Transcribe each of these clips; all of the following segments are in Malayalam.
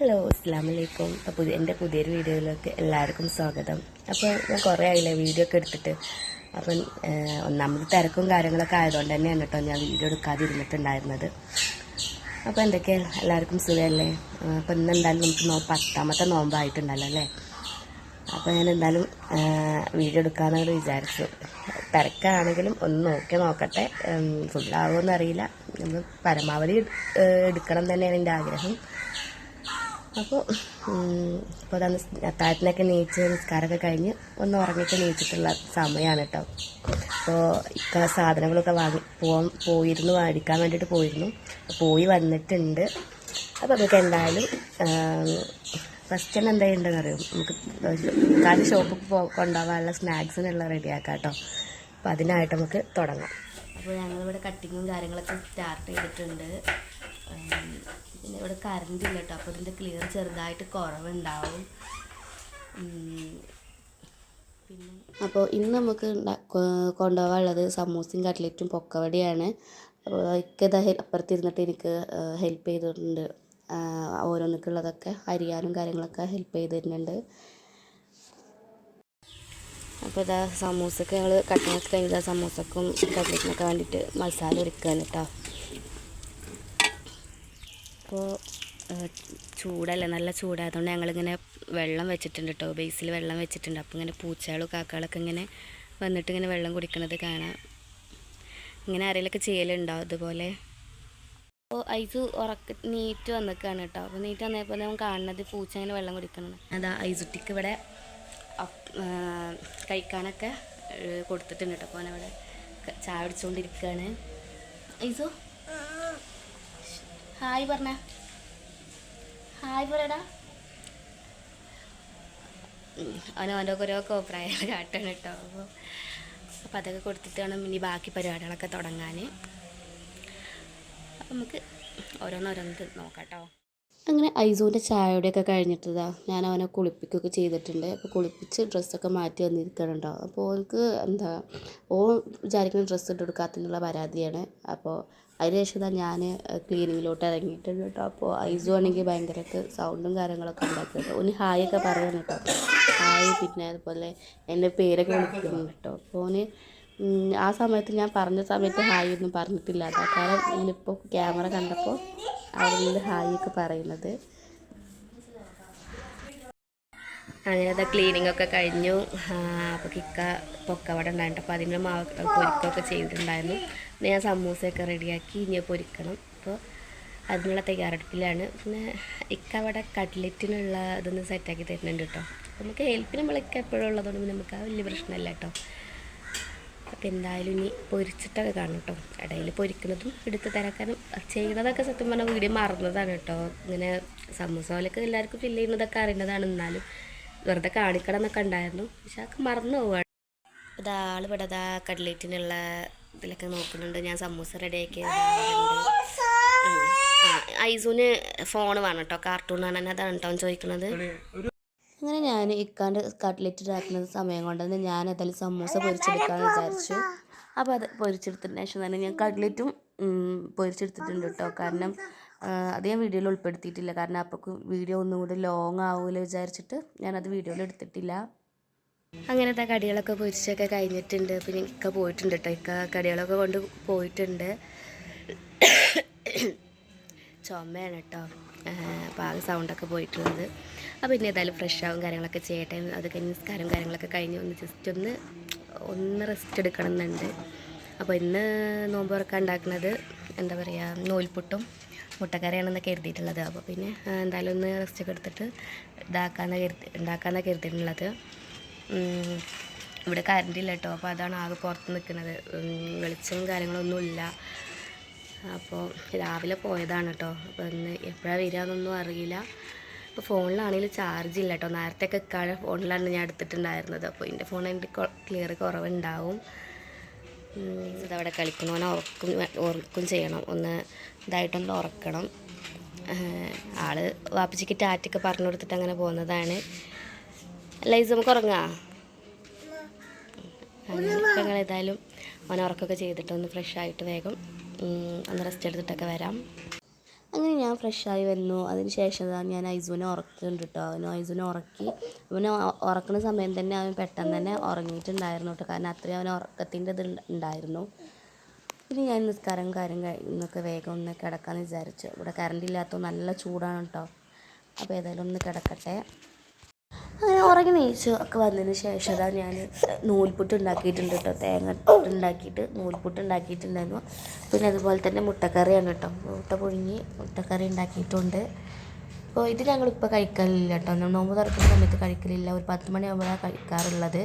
ഹലോ അസ്സാം വലൈക്കും അപ്പോൾ എന്റെ പുതിയൊരു വീഡിയോയിലേക്ക് എല്ലാവർക്കും സ്വാഗതം. അപ്പോൾ ഞാൻ കുറേ ആയില്ലേ വീഡിയോ ഒക്കെ എടുത്തിട്ട്. അപ്പം ഒന്നാമത് തിരക്കും കാര്യങ്ങളൊക്കെ ആയതുകൊണ്ട് തന്നെയാണ് കേട്ടോ ഞാൻ വീഡിയോ എടുക്കാതിരുന്നിട്ടുണ്ടായിരുന്നത്. അപ്പോൾ എന്തൊക്കെയാണ് എല്ലാവർക്കും സുഖമല്ലേ അപ്പോൾ ഇന്ന് എന്തായാലും നമുക്ക് നോ പത്താമത്തെ നോമ്പായിട്ടുണ്ടല്ലോ അല്ലേ? അപ്പോൾ ഞാൻ എന്തായാലും വീഡിയോ എടുക്കാമെന്നോട് വിചാരിച്ചു തിരക്കാണെങ്കിലും ഒന്ന് നോക്കി നോക്കട്ടെ. ഫുള്ളാവുമെന്ന് അറിയില്ല നമ്മൾ പരമാവധി എടുക്കണം തന്നെയാണ് എന്റെ ആഗ്രഹം. അപ്പോൾ ഇപ്പോൾ അതാണ് അത്താഴത്തിനൊക്കെ നീച്ച് നിസ്കാരമൊക്കെ കഴിഞ്ഞ് ഒന്ന് ഉറങ്ങിയിട്ട് നീച്ചിട്ടുള്ള സമയമാണ് കേട്ടോ അപ്പോൾ ഇക്ക സാധനങ്ങളൊക്കെ വാങ്ങി പോകാൻ പോയിരുന്നു മേടിക്കാൻ വേണ്ടിയിട്ട് പോയിരുന്നു. പോയി വന്നിട്ടുണ്ട്. അപ്പോൾ നമുക്ക് എന്തായാലും ഫസ്റ്റ് തന്നെ എന്താ ചെയ്യേണ്ടതെന്ന് അറിയും? നമുക്ക് കാര്യം ഷോപ്പിൽ പോ കൊണ്ടുപോകാനുള്ള സ്നാക്സിനെല്ലാം റെഡിയാക്കാം കേട്ടോ അപ്പോൾ അതിനായിട്ട് നമുക്ക് തുടങ്ങാം. അപ്പോൾ ഞങ്ങളിവിടെ കട്ടിങ്ങും കാര്യങ്ങളൊക്കെ സ്റ്റാർട്ട് ചെയ്തിട്ടുണ്ട്. പിന്നെ ഇവിടെ കറണ്ട് ഇല്ല കേട്ടോ അപ്പോൾ ഇതിന്റെ ക്ലിയർ ചെറുതായിട്ട് കുറവുണ്ടാവും. പിന്നെ അപ്പോൾ ഇന്ന് നമുക്ക് കൊണ്ടുപോകാനുള്ളത് സമൂസയും കട്ട്ലറ്റും പൊക്കവടിയാണ്. അപ്പോൾ എനിക്കത് അപ്പുറത്തിരുന്നിട്ട് എനിക്ക് ഹെൽപ്പ് ചെയ്തിട്ടുണ്ട്. ഓരോന്നിക്കുള്ളതൊക്കെ അരിയാനും കാര്യങ്ങളൊക്കെ ഹെൽപ്പ് ചെയ്ത് തരുന്നുണ്ട് അപ്പോൾ ഇതാ സമൂസക്ക് ഞങ്ങൾ കട്ടിനൊക്കെ കഴിഞ്ഞാൽ സമൂസക്കും കട്ട്ലറ്റിനൊക്കെ വേണ്ടിയിട്ട് മസാല ഒരുക്കുകയാണ് കേട്ടോ അപ്പോൾ ചൂടല്ലേ നല്ല ചൂടായതുകൊണ്ട് ഞങ്ങളിങ്ങനെ വെള്ളം വെച്ചിട്ടുണ്ട് കേട്ടോ ബേസിൽ വെള്ളം വെച്ചിട്ടുണ്ട്. അപ്പോൾ ഇങ്ങനെ പൂച്ചകളും കാക്കകളൊക്കെ ഇങ്ങനെ വന്നിട്ട് ഇങ്ങനെ വെള്ളം കുടിക്കുന്നത് കാണാം. ഇങ്ങനെ ആരെങ്കിലുമൊക്കെ ചെയ്യലുണ്ടോ അതുപോലെ അപ്പോൾ ഐസ് ഉറക്ക നീറ്റ് വന്നിക്കാണ് കേട്ടോ അപ്പോൾ നീറ്റ് വന്നപ്പോൾ നമ്മൾ കാണുന്നത് പൂച്ച ഇങ്ങനെ വെള്ളം കുടിക്കണം അതാ ഐസുട്ടിക്ക് ഇവിടെ കഴിക്കാനൊക്കെ കൊടുത്തിട്ടുണ്ട് കേട്ടോ അപ്പോൾ അവനവിടെ ചായ പിടിച്ചുകൊണ്ടിരിക്കുകയാണ് ഐസു? ഹായ് പറഞ്ഞ. ഹായ് പറയടാ. അവന് അവൻ അവന്റെ ഓരോ കോപ്രായങ്ങൾ കാട്ടാണ് കേട്ടോ. അപ്പോൾ അപ്പോൾ അതൊക്കെ കൊടുത്തിട്ട് വേണം ഇനി ബാക്കി പരിപാടികളൊക്കെ തുടങ്ങാൻ അപ്പം നമുക്ക് ഓരോന്നോരോന്ന് നോക്കാം കേട്ടോ അങ്ങനെ ഐസൂന്റെ ചായയുടെയൊക്കെ കഴിഞ്ഞിട്ടതാ ഞാൻ അവനെ കുളിപ്പിക്കുകയൊക്കെ ചെയ്തിട്ടുണ്ട്. അപ്പോൾ കുളിപ്പിച്ച് ഡ്രസ്സൊക്കെ മാറ്റി വന്നിരിക്കണുണ്ടോ? അപ്പോൾ ഓൾക്ക് എന്താ ഓ വിചാരിക്കുന്ന ഡ്രസ്സ് ഇട്ട് കൊടുക്കാത്തതിനുള്ള പരാതിയാണ്. അപ്പോൾ അതിന് ശേഷം ഇതാ ഞാൻ ക്ലീനിങ്ങിലോട്ട് ഇറങ്ങിയിട്ടുണ്ട് കേട്ടോ. അപ്പോൾ ഐസു ആണെങ്കിൽ ഭയങ്കരമായിട്ട് സൗണ്ടും കാര്യങ്ങളൊക്കെ ഉണ്ടാക്കുന്നുണ്ട് ഓന് ഹായ് ഒക്കെ പറയണം കേട്ടോ. ഹായ് പിന്നെ അതുപോലെ എന്റെ പേരൊക്കെ വിളിക്കുന്നുണ്ട് കേട്ടോ. അപ്പോൾ ഓന് ആ സമയത്ത് ഞാൻ പറഞ്ഞ സമയത്ത് ഹായ് ഒന്നും പറഞ്ഞിട്ടില്ല അതാ കാരണം ഇന്നിപ്പോൾ ക്യാമറ കണ്ടപ്പോൾ അവിടെ നിന്ന് ഹായ് ഒക്കെ പറയുന്നത്. അങ്ങനെ അത് ക്ലീനിങ് ഒക്കെ കഴിഞ്ഞു. അപ്പോൾ കിക്ക പൊക്കവട ഉണ്ടായിരുന്നു. അപ്പോൾ അതിന്റെ മാവ് പൊരിക്കൊക്കെ ചെയ്തിട്ടുണ്ടായിരുന്നു. പിന്നെ ഞാൻ സമൂസയൊക്കെ റെഡിയാക്കി ഇനി പൊരിക്കണം. അപ്പോൾ അതിനുള്ള തയ്യാറെടുപ്പിലാണ്. പിന്നെ ഇക്ക അവിടെ കട്ട്ലറ്റിനുള്ള ഇതൊന്ന് സെറ്റാക്കി തരുന്നുണ്ട് കേട്ടോ. നമുക്ക് ഹെൽപ്പിന് നമ്മളൊക്കെ എപ്പോഴും ഉള്ളതുകൊണ്ട് നമുക്ക് ആ വലിയ പ്രശ്നമല്ല കേട്ടോ. അപ്പോൾ എന്തായാലും ഇനി പൊരിച്ചിട്ടൊക്കെ കാണും കേട്ടോ. ഇടയിൽ പൊരിക്കുന്നതും എടുത്ത് തിരക്കാനും ചെയ്യുന്നതൊക്കെ സത്യം പറഞ്ഞാൽ വീഡിയോ മറന്നതാണ് കേട്ടോ. ഇങ്ങനെ സമൂസ പോലെയൊക്കെ എല്ലാവർക്കും ഫില്ല് ചെയ്യുന്നതൊക്കെ അറിയുന്നതാണ്. എന്നാലും വെറുതെ കാണിക്കണം എന്നൊക്കെ ഉണ്ടായിരുന്നു. പക്ഷെ അതൊക്കെ മറന്നു പോവാണ്. ഇതാൾ ഇവിടെ ഇതാ കട്ലേറ്റിനുള്ള ഇതിലൊക്കെ നോക്കുന്നുണ്ട്. ഞാൻ സമൂസ റെഡിയാക്കി ആക്കി ഐസൂന് ഫോൺ വേണം കേട്ടോ കാർട്ടൂൺ കാണാൻ അതാണ് കേട്ടോ ചോദിക്കുന്നത്. അങ്ങനെ ഞാൻ ഇക്കാണ്ട് കട്ട്ലറ്റ് ഇതാക്കുന്ന സമയം കൊണ്ടുവന്ന് ഞാൻ അതിൽ സമൂസ പൊരിച്ചെടുക്കാമെന്ന് വിചാരിച്ചു. അപ്പോൾ അത് പൊരിച്ചെടുത്തതിന് ശേഷം തന്നെ ഞാൻ കട്ട്ലറ്റും പൊരിച്ചെടുത്തിട്ടുണ്ട് കേട്ടോ കാരണം അത് ഞാൻ വീഡിയോയിൽ ഉൾപ്പെടുത്തിയിട്ടില്ല. കാരണം അപ്പോൾ വീഡിയോ ഒന്നും കൂടി ലോങ് ആവുമല്ലോ വിചാരിച്ചിട്ട് ഞാനത് വീഡിയോയിൽ എടുത്തിട്ടില്ല. അങ്ങനത്തെ കടികളൊക്കെ പൊരിച്ചൊക്കെ കഴിഞ്ഞിട്ടുണ്ട്. പിന്നെ ഇക്ക പോയിട്ടുണ്ട് കേട്ടോ ഇക്ക കടികളൊക്കെ കൊണ്ട് പോയിട്ടുണ്ട്. ചുമയാണ് കേട്ടോ അപ്പോൾ ആകെ സൗണ്ടൊക്കെ പോയിട്ടുള്ളത് അപ്പോൾ പിന്നെ ഏതായാലും ഫ്രഷ് ആവും കാര്യങ്ങളൊക്കെ ചെയ്യട്ടെ. അത് കഴിഞ്ഞ് നിസ്കാരം കാര്യങ്ങളൊക്കെ കഴിഞ്ഞ് ഒന്ന് ജസ്റ്റ് ഒന്ന് ഒന്ന് റെസ്റ്റ് എടുക്കണം എന്നുണ്ട് അപ്പോൾ ഇന്ന് നോമ്പ് തുറക്കാൻ ഉണ്ടാക്കുന്നത് എന്താ പറയുക നൂൽപുട്ടും മുട്ടക്കറിയാണെന്ന് കരുതിയിട്ടുള്ളത് അപ്പോൾ പിന്നെ എന്തായാലും ഒന്ന് റെസ്റ്റ് ഒക്കെ എടുത്തിട്ട് ഇതാക്കാന്ന് കരുതി ഉണ്ടാക്കാമെന്നാണ് കരുതിയിട്ടുള്ളത്. ഇവിടെ കറണ്ട് ഇല്ല കേട്ടോ. അപ്പോൾ അതാണ് ആകെ പുറത്ത് നിൽക്കുന്നത്. വെളിച്ചവും കാര്യങ്ങളൊന്നും ഇല്ല. അപ്പോൾ രാവിലെ പോയതാണ് കേട്ടോ. അപ്പോൾ ഇന്ന് എപ്പോഴാണ് വരിക എന്നൊന്നും അറിയില്ല. അപ്പോൾ ഫോണിലാണെങ്കിൽ ചാർജ് ഇല്ല കേട്ടോ. നേരത്തെ ഒക്കെ ഫോണിലാണ് ഞാൻ എടുത്തിട്ടുണ്ടായിരുന്നത്. അപ്പോൾ എന്റെ ഫോൺ എന്റെ ക്ലിയർ കുറവുണ്ടാവും. ഇതവിടെ കളിക്കണോനെ ഉറക്കും ഉറക്കും ചെയ്യണം. ഒന്ന് ഇതായിട്ടൊന്ന് ഉറക്കണം. ആൾ വാപ്പച്ചിക്ക് ടാറ്റൊക്കെ പറഞ്ഞു കൊടുത്തിട്ട് അങ്ങനെ പോകുന്നതാണ്. ലൈസ് നമുക്ക് ഉറങ്ങാം? അങ്ങനെ ഞങ്ങൾ ഏതായാലും ഓന ഉറക്കമൊക്കെ ചെയ്തിട്ട് ഒന്ന് ഫ്രഷ് ആയിട്ട് വേഗം ഒന്ന് റെസ്റ്റ് എടുത്തിട്ടൊക്കെ വരാം. അങ്ങനെ ഞാൻ ഫ്രഷായി വന്നു. അതിന് ശേഷം ഞാൻ ഐസുവിനെ ഉറക്കുന്നുണ്ട് കേട്ടോ അവന് ഐസുവിനെ ഉറക്കി. അവനെ ഉറക്കുന്ന സമയം തന്നെ അവൻ പെട്ടെന്ന് തന്നെ ഉറങ്ങിയിട്ടുണ്ടായിരുന്നു കേട്ടോ കാരണം അത്രയും അവന് ഉറക്കത്തിന്റെ ഇത് ഉണ്ടായിരുന്നു പിന്നെ ഞാൻ നിസ്കാരം കാര്യം കഴിഞ്ഞൊക്കെ വേഗം ഒന്ന് കിടക്കാമെന്ന് വിചാരിച്ചു. ഇവിടെ കറണ്ട് ഇല്ലാത്ത നല്ല ചൂടാണ് കേട്ടോ അപ്പോൾ ഏതായാലും ഒന്ന് കിടക്കട്ടെ. അങ്ങനെ ഉറങ്ങി നെയ്ച്ചു ഒക്കെ വന്നതിന് ശേഷം അതാ ഞാൻ നൂൽപുട്ട് ഉണ്ടാക്കിയിട്ടുണ്ട് കേട്ടോ. തേങ്ങ ഉണ്ടാക്കിയിട്ട് നൂൽപുട്ട് ഉണ്ടാക്കിയിട്ടുണ്ടായിരുന്നു. പിന്നെ അതുപോലെ തന്നെ മുട്ടക്കറിയാണ് കേട്ടോ. മുട്ട പുഴുങ്ങി മുട്ടക്കറി ഉണ്ടാക്കിയിട്ടുണ്ട്. അപ്പോൾ ഇത് ഞങ്ങളിപ്പോൾ കഴിക്കലില്ല കേട്ടോ. നോമ്പ് തുറക്കുന്ന സമയത്ത് കഴിക്കലില്ല. ഒരു പത്ത് മണിയാകുമ്പോഴാണ് കഴിക്കാറുള്ളത്.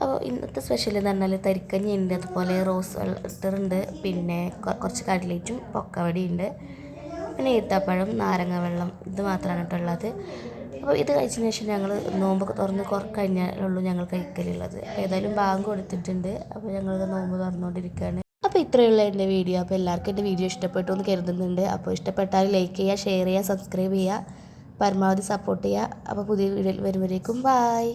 അപ്പോൾ ഇന്നത്തെ സ്പെഷ്യൽ എന്ന് പറഞ്ഞാൽ തരിക്കഞ്ഞി ഉണ്ട്. അതുപോലെ റോസ് വെള്ളത്തറുണ്ട് പിന്നെ കുറച്ച് കടലേറ്റും പൊക്കവടിയുണ്ട് പിന്നെ ഈത്തപ്പഴം നാരങ്ങ വെള്ളം ഇത് മാത്രമാണ് കേട്ടോ ഉള്ളത്. അപ്പോൾ ഇത് കഴിച്ചതിന് ശേഷം ഞങ്ങൾ നോമ്പ് തുറന്ന് കുറ കഴിഞ്ഞാലുള്ളൂ ഞങ്ങൾ കഴിക്കലുള്ളത്. ഏതായാലും ബാങ്ക് കൊടുത്തിട്ടുണ്ട്. അപ്പോൾ ഞങ്ങൾ നോമ്പ് തുറന്നുകൊണ്ടിരിക്കുകയാണ്. അപ്പോൾ ഇത്രയുള്ള എന്റെ വീഡിയോ. അപ്പോൾ എല്ലാവർക്കും എന്റെ വീഡിയോ ഇഷ്ടപ്പെട്ടു എന്ന് കരുതുന്നുണ്ട്. അപ്പോൾ ഇഷ്ടപ്പെട്ടാൽ ലൈക്ക് ചെയ്യുക ഷെയർ ചെയ്യുക സബ്സ്ക്രൈബ് ചെയ്യുക പരമാവധി സപ്പോർട്ട് ചെയ്യുക. അപ്പോൾ പുതിയ വീഡിയോയിൽ വരുമ്പോഴേക്കും ബായ്